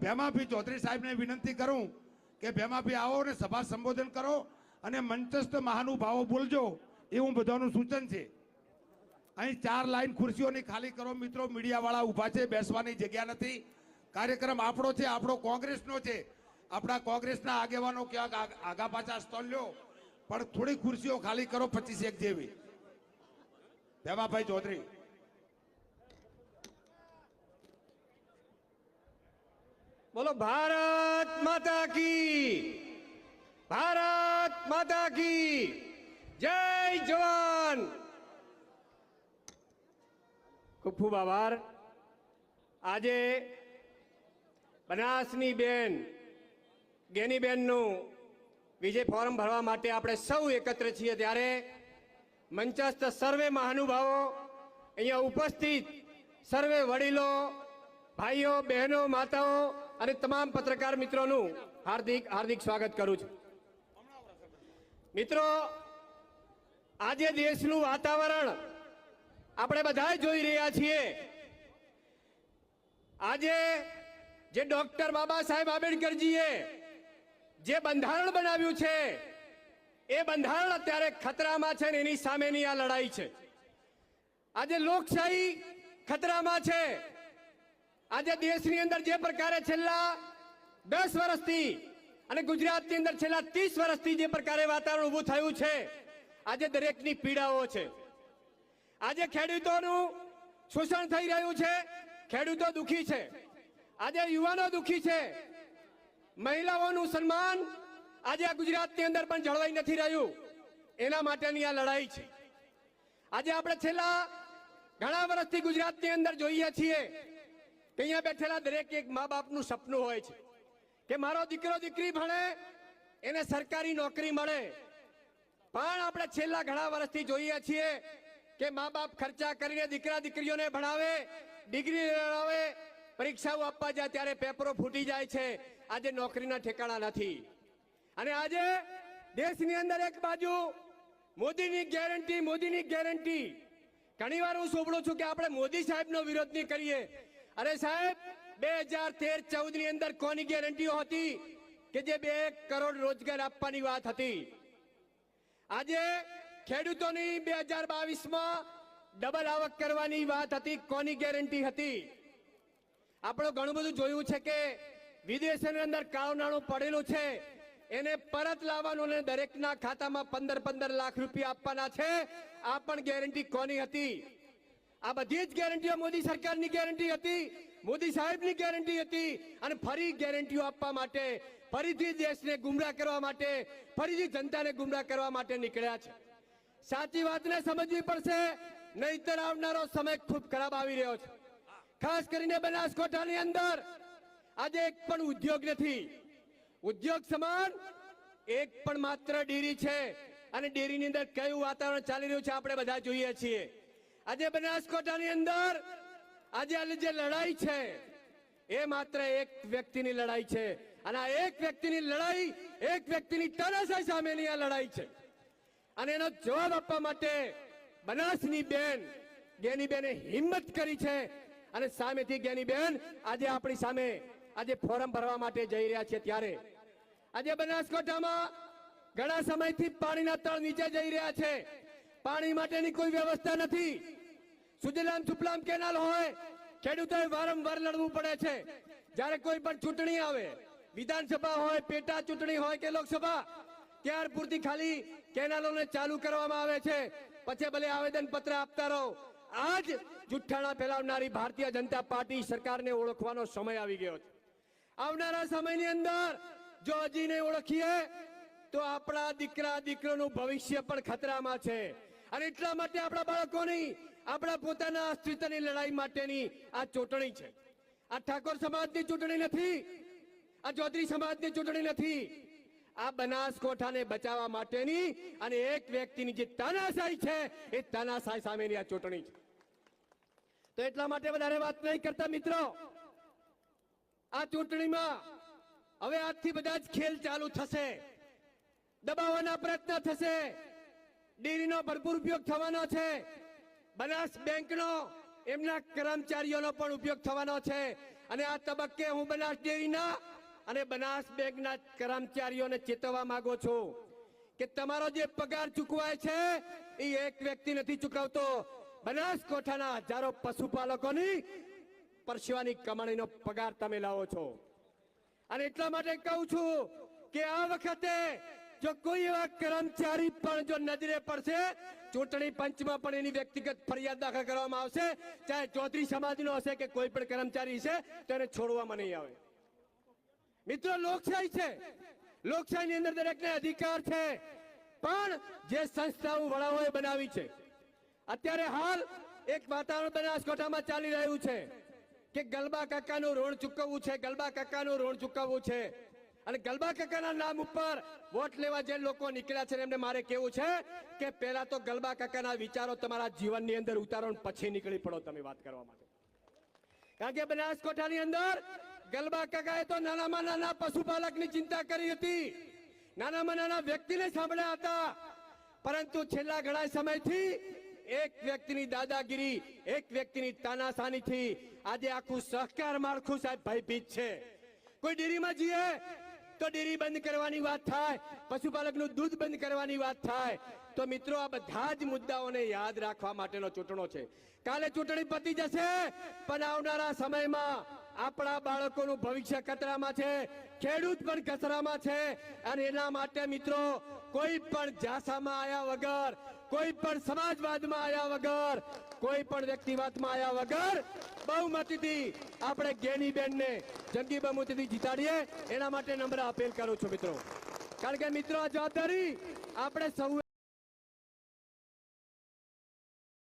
ભેમાભી ચૌધરી સાહેબને વિનંતી કરું કે ભેમાભી આવો અને સભા સંબોધન કરો અને મંચસ્થ મહાનુભાવો બોલજો એવું બધાનું સૂચન છે. અહીં ચાર લાઈન ખુરશીઓની ખાલી કરો મિત્રો, મીડિયાવાળા ઊભા છે, બેસવાની જગ્યા નથી. કાર્યક્રમ આપણો છે, આપણો કોંગ્રેસનો છે. આપણા કોંગ્રેસના આગેવાનો ક્યાંક આગા પાછા સ્થળ લ્યો. પણ થોડી ખુરશીઓ ખાલી કરો પચીસ એક જેવી. ભેમાભાઈ ચૌધરી. બોલો, ભારત માતા કી, ભારત માતા કી, જય જવાન. ખૂબ ખૂબ આભાર. આજે બનાસની બેન ગેની બેનનું વિજય ફોરમ ભરવા માટે આપણે સૌ એકત્ર છીએ ત્યારે મંચસ્થ સર્વે મહાનુભાવો, અહીંયા ઉપસ્થિત સર્વે વડીલો, ભાઈઓ, બહેનો, માતાઓ અને તમામ પત્રકાર મિત્રોનું હાર્દિક હાર્દિક સ્વાગત કરું છું. મિત્રો, આજે દેશનું વાતાવરણ આપણે બધા જોઈ રહ્યા છીએ. આજે જે ડોક્ટર બાબા સાહેબ આંબેડકરજીએ જે બંધારણ બનાવ્યું છે, એ બંધારણ અત્યારે ખતરામાં છે ને એની સામેની આ લડાઈ છે. આજે લોકશાહી ખતરામાં છે. આજે દેશની અંદર જે પ્રકારે છેલ્લા દસ વર્ષથી અને ગુજરાતની અંદર છેલ્લા ત્રીસ વર્ષથી જે પ્રકારે વાતાવરણ ઊભું થયું છે, આજે દરેકની પીડાઓ છે. આજે ખેડૂતોનું શોષણ થઈ રહ્યું છે, ખેડૂતો દુખી છે. આજે યુવાનો દુખી છે. મહિલાઓનું સન્માન આજે આ ગુજરાતની અંદર પણ જળવાઈ નથી રહ્યું. એના માટેની આ લડાઈ છે. આજે આપણે છેલ્લા ઘણા વર્ષથી ગુજરાતની અંદર જોઈએ છીએ કે અહીંયા બેઠેલા દરેક એક મા બાપનું સપનું હોય છે કે મારો દીકરો દીકરી ભણે, એને સરકારી નોકરી મળે. પણ આપણે છેલ્લા ઘણા વર્ષથી જોઈએ છીએ કે મા બાપ ખર્ચા કરીને દીકરા દીકરીઓને ભણાવે, ડિગ્રી લેવડાવે પરીક્ષાઓ આપવા જાય ત્યારે પેપરો ફૂટી જાય છે. આજે નોકરીના ઠેકાણા નથી. અને આજે દેશની અંદર એક બાજુ મોદીની ગેરંટી મોદીની ગેરંટી. ઘણી વાર હું સોંભળું છું કે આપણે મોદી સાહેબનો વિરોધ નહીં કરીએ. અરે સાહેબ, બે હજાર તેર ચૌદની અંદર કોની ગેરંટીઓ હતી કે જે બે કરોડ રોજગાર આપવાની વાત હતી? આજે ખેડૂતોની બે હજાર બાવીસમાં ડબલ આવક કરવાની વાત હતી, કોની ગેરંટી હતી? આપણે ઘણું બધું જોયું છે કે વિદેશની અંદર કાળું નાણું પડેલું છે, એને પરત લાવવાનું અને દરેકના ખાતામાં પંદર પંદર લાખ રૂપિયા આપવાના છે. આ પણ ગેરંટી કોની હતી? આ બધી જ ગેરંટીઓ મોદી સરકારની ગેરંટી હતી, મોદી સાહેબની ગેરંટી હતી અને ફરી ગેરંટીઓ આપવા માટે, ફરીથી દેશને ગુમરાહ કરવા માટે, ફરીથી જનતાને ગુમરાહ કરવા માટે નીકળ્યા છે. સાચી વાતને સમજવી પડશે, નહીતર આવનારો સમય ખૂબ ખરાબ આવી રહ્યો છે. ખાસ કરીને બનાસકાંઠાની અંદર, આજે એક પણ ઉદ્યોગ નથી. ઉદ્યોગ સમાન, એક પણ માત્ર ડેરી છે. અને ડેરીની અંદર કયું વાતાવરણ ચાલી રહ્યું છે આપણે બધા જોઈએ છીએ. આજે બનાસકોટાની અંદર આજે જે લડાઈ છે, એ માત્ર એક વ્યક્તિની લડાઈ છે. અને આ એક વ્યક્તિની લડાઈ, એક વ્યક્તિની તરસાઈ સામેની આ લડાઈ છે. અને એનો જવાબ આપવા માટે બનાસની બેન ગેની બેને હિંમત કરી છે. અને સામેથી ગેની બેન આજે આપણી સામે આજે ફોરમ ભરવા માટે જઈ રહ્યા છે ત્યારે. આજે બનાસકોઠામાં ઘણા સમયથી પાણીના તળ નીચે જઈ રહ્યા છે. પાણી માટેની કોઈ વ્યવસ્થા નથી. સુજલામ સુપલામ કેનાલ હોય, ખેડૂતોએ વારંવાર લડવું પડે છે. જ્યારે કોઈ પણ ચૂંટણી આવે, વિધાનસભા હોય, પેટા ચૂંટણી હોય કે લોકસભા, ત્યાર પૂરતી ખાલી કેનાલોને ચાલુ કરવામાં આવે છે. પછી ભલે આવેદન પત્ર આપતા રહો. આજ જુઠ્ઠાણા ફેલાવનારી ભારતીય જનતા પાર્ટી સરકારને ઓળખવાનો સમય આવી ગયો છે. આવનારા સમયની અંદર, જો હજી ઓળખીએ, તો આપણા દીકરા દીકરોનું ભવિષ્ય પણ ખતરામાં છે. અને એટલા માટે આપણા બાળકોની, આપણા પોતાના અસ્તિત્વની લડાઈ માટેની આ ચૂંટણી છે. આ ઠાકોર સમાજની ચૂંટણી નથી, આ ચૌધરી સમાજની ચૂંટણી નથી. આ બનાસકોઠાને બચાવવા માટેની અને એક વ્યક્તિની જે તાનાશાહી છે, એ તાનાશાહી સામેની આ ચૂંટણી છે. તો એટલા માટે વધારે વાત નહીં કરતા મિત્રો. આ ચૂંટણીમાં હવે આજથી બધા જ ખેલ ચાલુ થશે. દબાવવાના પ્રયત્ન થશે. ડેરીનો ભરપૂર ઉપયોગ થવાનો છે. બનાસ બેંકનો એમના કર્મચારીઓનો પણ ઉપયોગ થવાનો છે. અને આ તબક્કે હું બનાસ ડેરીના અને બનાસ બેંકના કર્મચારીઓને ચેતવવા માંગુ છું કે તમારો જે પગાર ચૂકવાય છે, એ એક વ્યક્તિ નથી ચૂકવતો. બનાસકોઠાના હજારો પશુપાલકોની પરસેવાની કમાણીનો પગાર તમે લાવો છો. અને એટલા માટે કહું છું કે આ વખતે જો કોઈ એવા કર્મચારી પણ જો નજરે પડશે, ચૂંટણી પંચમાં પણ એની વ્યક્તિગત ફરિયાદ દાખલ કરવામાં આવશે. ચાહે ચૌધરી સમાજનો હશે કે કોઈ પણ કર્મચારી છે, તો એને છોડવામાં નહીં આવે. મિત્રો, લોકશાહી છે. લોકશાહીની અંદર દરેકને અધિકાર છે. પણ જે સંસ્થાઓ વડાઓએ બનાવી છે, અત્યારે હાલ એક વાતાવરણ બનાસકાંઠામાં ચાલી રહ્યું છે કે ગલબા કાકાનું ઋણ ચૂકવવું છે, ગલબા કાકાનું ઋણ ચૂકવવું છે. અને ગલબા કાકાના નામ ઉપર વોટ લેવા જે લોકો નીકળ્યા છે એમને મારે કેવું છે કે પહેલા તો ગલબા કાકાના વિચારો તમારા જીવનની અંદર ઉતારો પછી નીકળી પડો તમે વાત કરવા માટે. કારણ કે બનાસકોઠાની અંદર ગલબા કાકાએ તો નાનામાં નાના પશુપાલકની ચિંતા કરી હતી. નાનામાં નાના વ્યક્તિને સાંભળ્યા હતા. પરંતુ છેલ્લા ઘણા સમયથી એક વ્યક્તિની દાદાગીરી, એક વ્યક્તિની તાનાશાનીથી આજે આખું સહકાર માળખું સાહેબ ભયભીત છે. કોઈ ડેરીમાં જઈએ તો ડેરી બંધ કરવાની વાત થાય, પશુપાલકનું દૂધ બંધ કરવાની વાત થાય. તો મિત્રો, આ બધા જ મુદ્દાઓને યાદ રાખવા માટેનો ચૂંટણો છે. કાલે ચૂંટણી પતી જશે, પણ આવનારા સમયમાં આપણા બાળકોનું ભવિષ્ય ખતરામાં છે, ખેડૂત પણ ખતરામાં છે. અને એના માટે મિત્રો, કોઈ પણ જાસામાં આવ્યા વગર કોઈ પણ સમાજવાદમાં આવ્યા વગર, કોઈ પણ વ્યક્તિવાદમાં આવ્યા વગર બહુમતીથી આપણે ગેની બેનને જંગી બહુમતીથી જીતાડીએ. એના માટે નંબર અપીલ કરું છું મિત્રો. કારણ કે મિત્રો આ જવાબદારી આપણે સૌ